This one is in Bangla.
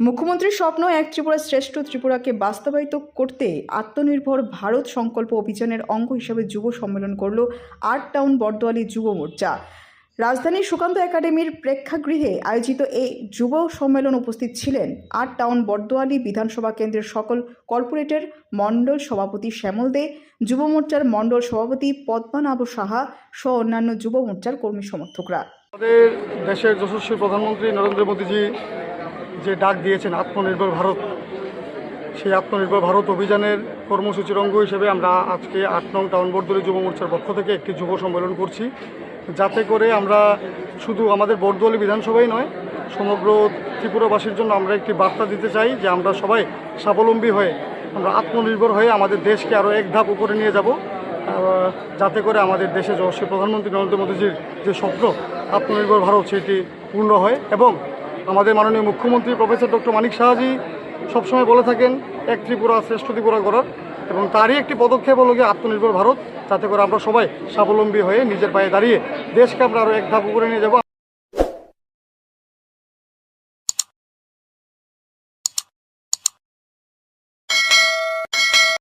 মুখ্যমন্ত্রীর স্বপ্ন এক ত্রিপুরা শ্রেষ্ঠ ত্রিপুরাকে বাস্তবায়িত করতে আত্মনির্ভর ভারত সংকল্প অভিযানের অঙ্গ হিসেবে যুব সম্মেলন করল আট টাউন বর্দোয়ালি যুব মোর্চা। রাজধানীর সুকান্ত একাডেমির প্রেক্ষাগৃহে আয়োজিত এই যুব সম্মেলন উপস্থিত ছিলেন আট টাউন বর্দোয়ালি বিধানসভা কেন্দ্রের সকল কর্পোরেটের মণ্ডল সভাপতি শ্যামল দে, যুব মোর্চার মণ্ডল সভাপতি পদ্মনাভ সাহা সহ অন্যান্য যুব মোর্চার কর্মী সমর্থকরা। আমাদের দেশের যশস্বী প্রধানমন্ত্রী নরেন্দ্র মোদীজি যে ডাক দিয়েছেন আত্মনির্ভর ভারত, সেই আত্মনির্ভর ভারত অভিযানের কর্মসূচির অঙ্গ হিসেবে আমরা আজকে আট নং টাউন বর্দলি যুব মোর্চার পক্ষ থেকে একটি যুব সম্মেলন করছি। যাতে করে আমরা শুধু আমাদের বর্দলি বিধানসভাই নয়, সমগ্র ত্রিপুরাবাসীর জন্য আমরা একটি বার্তা দিতে চাই যে আমরা সবাই স্বাবলম্বী হয়ে, আমরা আত্মনির্ভর হয়ে আমাদের দেশকে আরও এক ধাপ উপরে নিয়ে যাব। যাতে করে আমাদের দেশে যশস্বী প্রধানমন্ত্রী নরেন্দ্র মোদীজির যে স্বপ্ন, আত্মনির্ভর ভারত সেটি পূর্ণ হয় এবং আমাদের মাননীয় মুখ্যমন্ত্রী প্রফেসর ডক্টর মানিক সাহাজি সবসময় বলে থাকেন, এক ত্রিপুরা শ্রেষ্ঠ ত্রিপুরা গড়ার এবং তারই একটি পদক্ষেপ হলো গিয়ে আত্মনির্ভর ভারত, যাতে করে আমরা সবাই স্বাবলম্বী হয়ে নিজের পায়ে দাঁড়িয়ে দেশকে আমরা আরও এক ধাপ উপরে নিয়ে যাব।